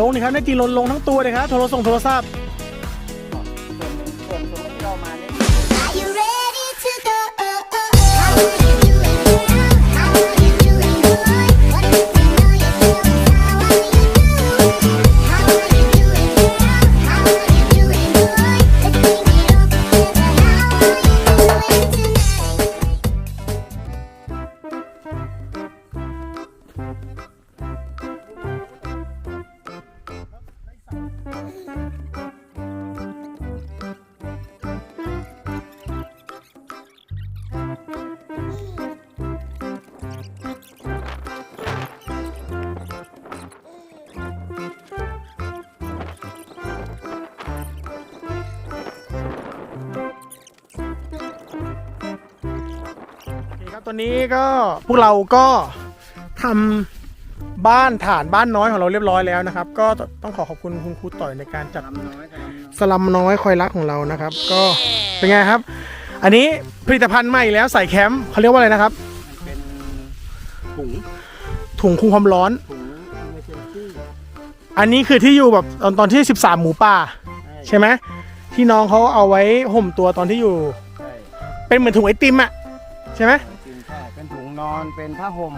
ลงนะครับใน่จริงลนลงทั้งตัวเลยครับโทรส่งโทรศัพท์ ตอนนี้ก็พวกเราก็ทำบ้านฐานบ้านน้อยของเราเรียบร้อยแล้วนะครับ ก็ต้องขอขอบคุณคุณครูต่อยในการจัดทำน้อยทำน้อยสลัมน้อยคอยรักของเรานะครับ ก็เป็นไงครับ อันนี้ผลิตภัณฑ์ใหม่แล้วใส่แคมป์เขาเรียกว่าอะไรนะครับมันเป็นถุงถุงคุมความร้อนถุงอิมเมอร์เจนซี่อันนี้คือที่อยู่แบบตอนตอนที่ 13 หมูป่า ใช่ไหมที่น้องเขาเอาไว้ห่มตัวตอนที่อยู่ใช่เป็นเหมือนถุงไอติมอะใช่ไหมจริงใช่เป็ นถุงนอนเป็นผ้าห่ม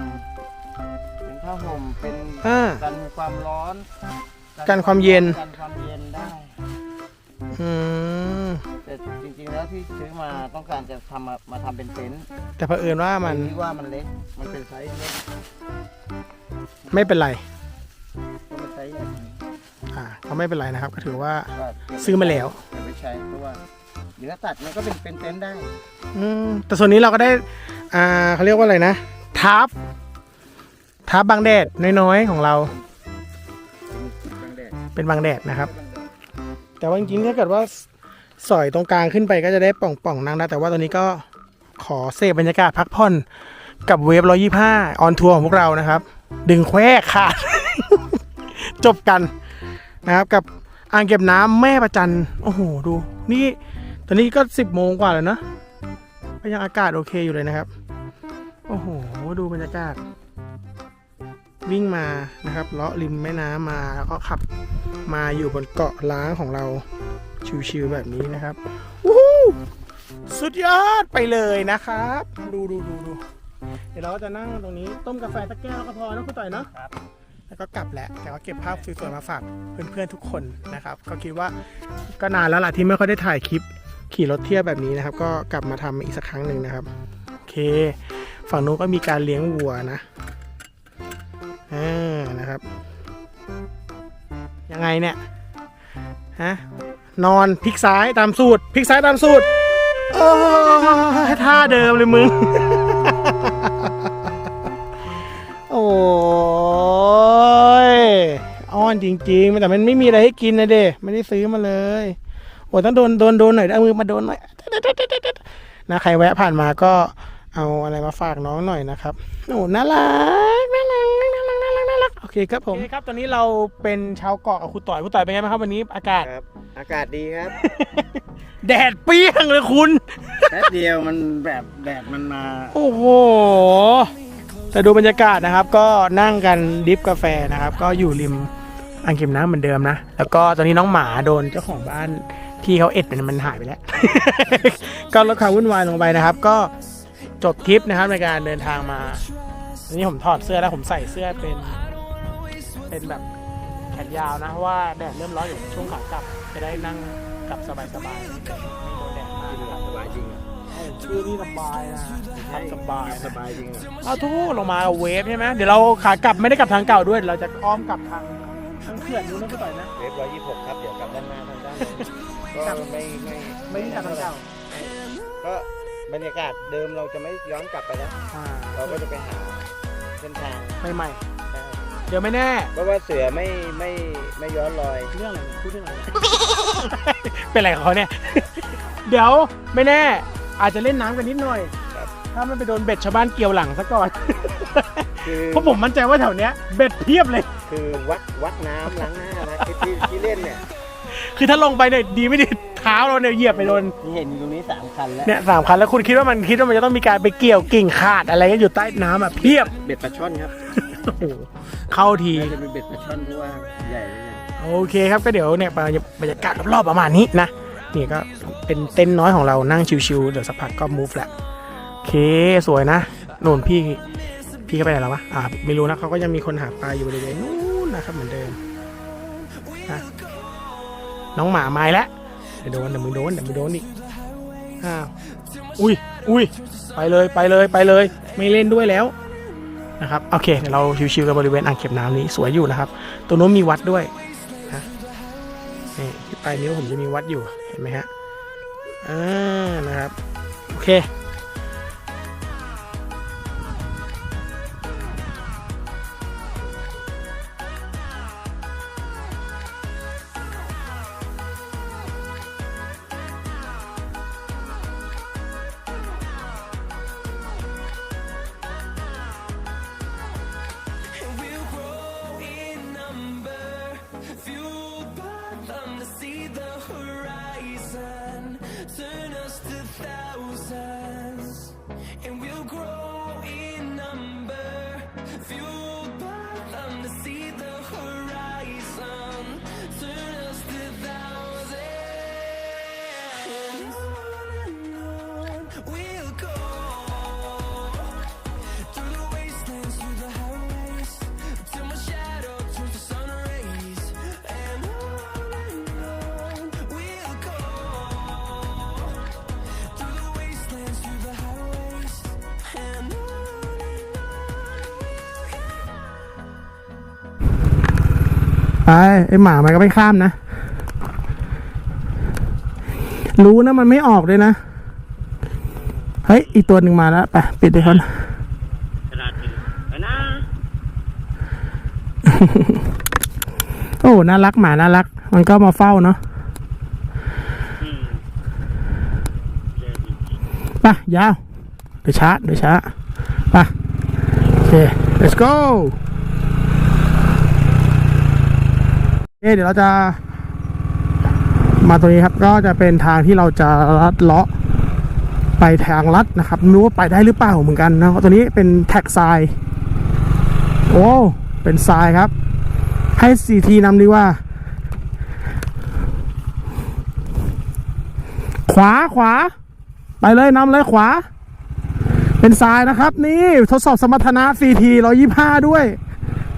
เป็นผ้าห่มเป็นอ่า กันความร้อนกันความเย็น กันความเย็นได้ อืมแต่จริงๆแล้วที่ซื้อมาต้องการจะทำมามาทำเป็นเต็นท์แต่เผอิญว่ามันที่ว่ามันเล็ก มันเป็นไซส์เล็กไม่เป็นไร ก็เป็นไซส์ใหญ่อ่าก็ไม่เป็นไรนะครับ ก็ถือว่าก็เก็บไซื้อมาแล้ว เก็บไปใช้เพราะว่าเนื้อตัดมันก็เป็นเป็นเต็นท์ได้ อืมแต่ส่วนนี้เราก็ได้ อ่าเขาเรียกว่าอะไรนะทับทับบังแดดน้อยๆของเรา เป็นกลางแดดเป็นบังแดดนะครับ แต่ว่าจริงๆถ้าเกิดว่าสอยตรงกลางขึ้นไปก็จะได้ป่องๆนั่งได้แต่ว่าตอนนี้ก็ขอเสพบรรยากาศพักผ่อนกับเวฟร้อยี่ห้าออนทัวร์ของพวกเรานะครับ ดึงแควกขาด จบกันนะครับ กับอ่างเก็บน้ำแม่ประจัน โอ้โห ดู นี่ ตอนนี้ก็สิบโมงกว่าแล้วนะ ก็ยังอากาศโอเคอยู่เลยนะครับ โอ้โห ดูบรรยากาศ วิ่งมานะครับเลาะริมแม่น้ำมาแล้วก็ขับมาอยู่บนเกาะล้างของเราชิวๆแบบนี้นะครับวู้ฮู้สุดยอดไปเลยนะครับ ดูดูดูดูเดี๋ยวเราก็จะนั่งตรงนี้ต้มกาแฟตะแก้วก็พอนะคุณต่อยเนาะครับแล้วก็กลับแหละแต่ก็เก็บภาพสวยๆมาฝากเพื่อนๆทุกคนนะครับ ก็คิดว่าก็นานแล้วล่ะที่ไม่ค่อยได้ถ่ายคลิป ขี่รถเที่ยวแบบนี้นะครับ ก็กลับมาทำอีกสักครั้งหนึ่งนะครับโอเค ฝั่งนู้นก็มีการเลี้ยงวัวนะอ่านะครับ ยังไงเนี่ยฮะนอนพลิกซ้ายตามสูตรพลิกซ้ายตามสูตรโอ้ท่าเดิมเลยมึง โอ้ยอ้อนจริงๆแต่มันไม่มีอะไรให้กินนะเด้ไม่ได้ซื้อมาเลย โอ้ต้องโดนโดนโดนหน่อยเอามือมาโดนหน่อยนะใครแวะผ่านมาก็เอาอะไรมาฝากน้องหน่อยนะครับโอ้น่ารักน่ารักน่ารักน่ารักน่ารักโอเคครับผมโอเคครับตอนนี้เราเป็นชาวเกาะกับครูต่อยครูต่อยเป็นไงบ้างครับวันนี้อากาศครับ อากาศดีครับ แดดเปรี้ยงเลยคุณแป๊บเดียวมันแบบแดดมันมา โอ้โหแต่ดูบรรยากาศนะครับ ก็นั่งกันดริฟกาแฟนะครับ ก็อยู่ริมอ่างเก็บน้ำเหมือนเดิมนะ แล้วก็ตอนนี้น้องหมาโดนเจ้าของบ้าน ที่เขาเอ็ดมันมันหายไปแล้ว ก็ลดความวุ่นวายลงไปนะครับ ก็จบทริปนะครับในการเดินทางมาอันนี้ผมถอดเสื้อแล้วผมใส่เสื้อเป็น เป็นแบบแขนยาวนะเพราะว่าแดดเริ่มร้อนอยู่ช่วงขากลับ จะได้นั่งกลับสบายๆไม่โดนแดดมากนะครับสบายจริงชื่อนี่สบายนะขับสบายสนะบายจริงเอาทุกลงมากับเวฟใช่ไหมเดี๋ยวเราขากลับไม่ได้กลับทางเก่าด้วยเดี๋ยวเราจะอ้อมกลับทาง ทางเขื่อนนู้นนะพี่ต่อยนะ เวฟร้อยยี่สิบหกครับ เดี๋ยวกลับด้านหน้าทางด้านก็ไม่ไม่ไม่ได้กลับทางเก่าก็บรรยากาศเดิมเราจะไม่ย้อนกลับไปแล้ว อ่าเราก็จะไปหาเส้นทางใหม่ได้ๆเดี๋ยวไม่แน่ เพราะว่าเสือไม่ไม่ไม่ย้อนรอย เรื่องอะไรพูดเรื่องอะไรเป็นอะไรของเขาเนี่ย เดี๋ยวไม่แน่ อาจจะเล่นน้ำกันนิดหน่อย ครับ ถ้ามันไปโดนเบ็ดชาวบ้านเกี่ยวหลังซะก่อน คือเพราะผมมั่นใจว่าแถวเนี้ยเบ็ดเพียบเลย คือวัดวัดน้ำล้างหน้านะที่ที่ที่เล่นเนี่ยคือถ้าลงไปเนี่ยดีไม่ดีเท้าเราเนี่ยเหยียบไปโดนที่เห็นอยู่ตรงนี้สามคันแล้วเนี่ยสามคันแล้วคุณคิดว่ามันคิดว่ามันจะต้องมีการไปเกี่ยวกิ่งขาดอะไรกันอยู่ใต้น้ำอะเพียบเบ็ดปลาช่อนครับโอ้โหเข้าทีน่าจะเป็นเบ็ดปลาช่อนเพราะว่าใหญ่เลยโอเคครับก็เดี๋ยวเนี่ยบรรยากาศรอบๆประมาณนี้นะนี่ก็เป็นเต็นท์น้อยของเรานั่งชิวๆเดี๋ยวสักพักก็ move แหละโอเคสวยนะนู่นพี่ พี่เขาไปไหนแล้ววะอ่าไม่รู้นะเขาก็ยังมีคนหาปลาอยู่บริเวณนู้นนะครับเหมือนเดิมนะน้องหมาไม้แล้วเดี๋ยวโดนเดี๋ยวมึงโดนเดี๋ยวมึงโดนอีกอ้าวอุ้ยอุ้ยไปเลยไปเลยไปเลย ไม่เล่นด้วยแล้วนะครับโอเคเดี๋ยวเราชิวๆกันบริเวณอ่างเก็บน้ำนี้สวยอยู่นะครับตรงนู้นมีวัดด้วยนี่ที่ปลายนิ้วผมจะมีวัดอยู่เห็นไหมฮะอ่านะครับโอเค ไปไอหมามันก็ไม่ข้ามนะ รู้นะมันไม่ออกเลยนะ เฮ้ย อีกตัวหนึ่งมาแล้ว ไป ปิดเลยคนโอ้ น่ารักหมาน่ารัก มันก็มาเฝ้าเนาะไปยาว เดี๋ยวช้า เดี๋ยวช้าไปโอเค let's go เอเดี๋ยวเราจะมาตรงนี้ครับก็จะเป็นทางที่เราจะลัดเลาะไปทางลัดนะครับไม่รู้ว่าไปได้หรือเปล่าเหมือนกันนะเพราะตัวนี้เป็นแท็กทรายโอ้เป็นทรายครับ ให้สีทีนำดีว่า ขวาขวา ไปเลยนำเลยขวา เป็นทรายนะครับ นี่ทดสอบสมรรถนะ CT 125 ด้วย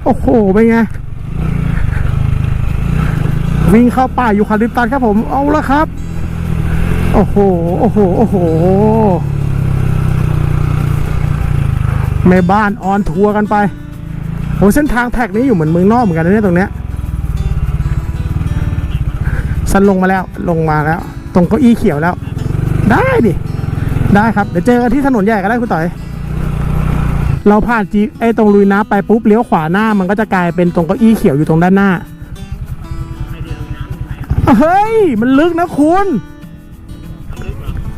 โอ้โห เป็นไง วิ่งเข้าป่ายูคาลิปตัสครับผมเอาละครับ โอ้โหโอ้โหโอ้โหแม่บ้านออนทัวร์กันไปโอ้เส้นทางแท็กนี้อยู่เหมือนเมืองนอกเหมือนกันนะเนี่ยตรงเนี้ยฉันลงมาแล้วลงมาแล้ว ตรงเก้าอี้เขียวแล้ว ได้ดิได้ครับเดี๋ยวเจอกันที่ถนนใหญ่ก็ได้คุณต่อย เราผ่านจีไอ้ตรงลุยน้ำไปปุ๊บเลี้ยวขวาหน้ามันก็จะกลายเป็นตรงเก้าอี้เขียวอยู่ตรงด้านหน้า เฮ้ย มันลึกนะคุณ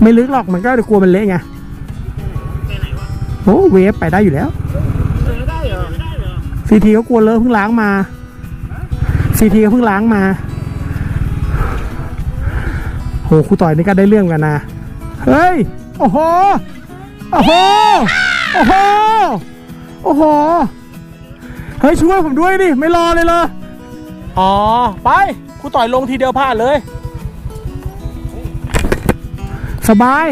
ไม่ลึกหรอกมันก็เดี๋ยวกลัวมันเละไงโอ้เวฟไปได้อยู่แล้วซีทีก็กลัวเลอะเพิ่งล้างมาซีทีก็เพิ่งล้างมาโหครูต่อยนี่ก็ได้เรื่องกันนะเฮ้ยโอ้โหโอ้โหโอ้โหโอ้โหเฮ้ยช่วยผมด้วยดิไม่รอเลยเลย อ๋อ ไปครูต่อยลงทีเดียวผ่านเลย สบาย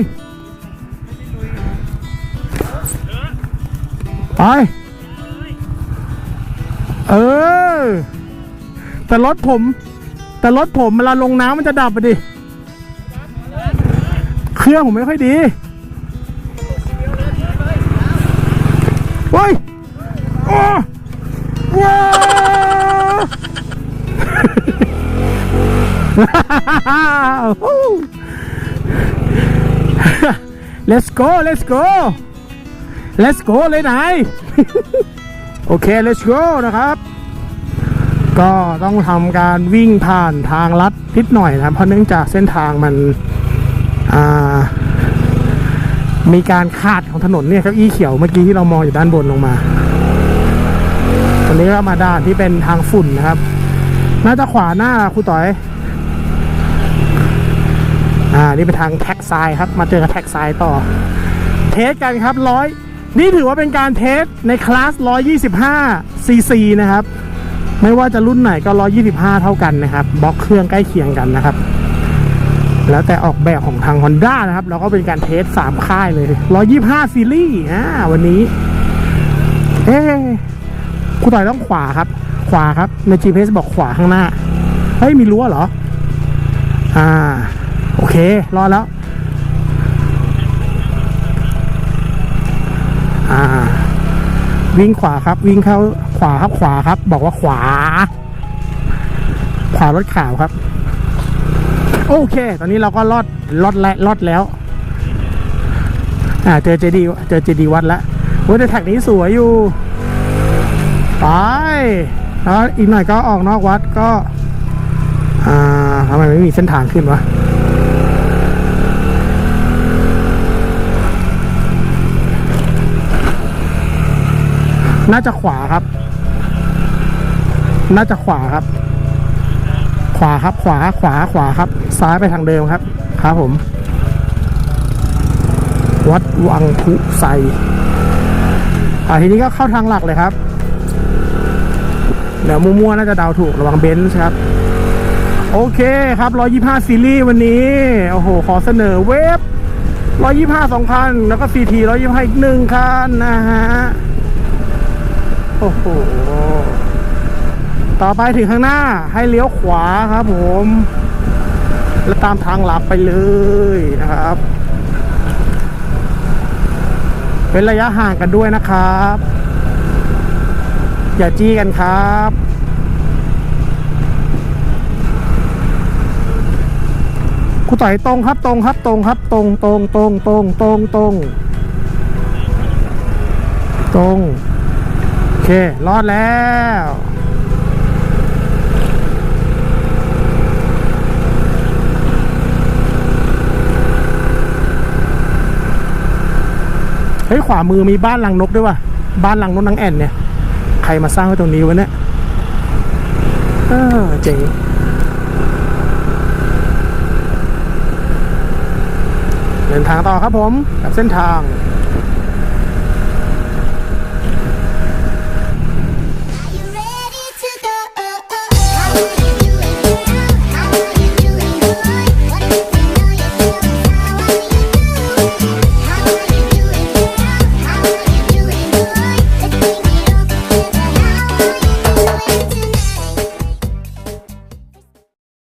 ไป เออ แต่รถผม แต่รถผมเวลาลงน้ำมันจะดับไปดิ เครื่องผมไม่ค่อยดีเฮ้ยโอ้ let's go let's go let's go เลยไหน โอเค let's go นะครับ ก็ต้องทำการวิ่งผ่านทางลัดนิดหน่อยนะเพราะเนื่องจากเส้นทางมันมีการขาดของถนนเนี่ยเก้าอี้เขียวเมื่อกี้ที่เรามองอยู่ด้านบนลงมาตอนนี้ก็มาด้านที่เป็นทางฝุ่นนะครับ น่าจะขวาหน้าครูต่อย อ่า นี่เป็นทางแท็กซด์ครับ มาเจอกับแท็กซด์ต่อ เทสกันครับร้อยนี่ถือว่าเป็นการเทสในคลาส 125 ซีซีนะครับ ไม่ว่าจะรุ่นไหนก็ 125 เท่ากันนะครับบล็อกเครื่องใกล้เคียงกันนะครับ แล้วแต่ออกแบบของทาง Honda นะครับ เราก็เป็นการเทส 3 ค่ายเลย 125 ซีรีส์อ่าวันนี้ เอ๊ครูต่อยต้องขวาครับ ขวาครับ ใน GPS บอกขวาข้างหน้า เฮ้ย มีรั้วเหรอ อ่า โอเค รอดแล้ว อ่า วิ่งขวาครับ วิ่งเข้าขวาครับขวาครับ บอกว่าขวา ขวารถขาวครับ โอเค ตอนนี้เราก็ลอดลอดและลอดแล้ว อ่า เจอเจดีเจอเจดีวัดแล้วโอ้แต่แท็กนี้สวยอยู่ไปแล้วอีกหน่อยก็ออกนอกวัดก็ อ่าทำไมไม่มีเส้นทางขึ้นวะ น่าจะขวาครับ น่าจะขวาครับ ขวาครับ ขวา ขวา ขวาครับ ซ้ายไปทางเดิมครับ ครับผม วัดวังพุไซอ่าทีนี้ก็เข้าทางหลักเลยครับ เดี๋ยวมั่วๆน่าจะเดาถูกระวังเบนซ์ครับ โอเคครับ 125 ซีรีส์วันนี้ โอ้โห ขอเสนอเวฟ125สองคัน แล้วก็ CT 125 อีกหนึ่งคันนะฮะ โอ้โห ต่อไปถึงข้างหน้าให้เลี้ยวขวาครับผม แล้วตามทางหลับไปเลยนะครับ เป็นระยะห่างกันด้วยนะครับ อย่าจี้กันครับครูต่อยตรงครับตรงครับตรงครับ ตรงตรงตรงตรงตรงตรงตรง เครอดแล้วเฮ้ยขวามือมีบ้านลังนกด้วยว่ะบ้านลังนกนางแอ่นเนี่ย ใครมาสร้างไว้ตรงนี้วะเนี่ยเออเจ๋งเดินทางต่อครับผม กับเส้นทาง you.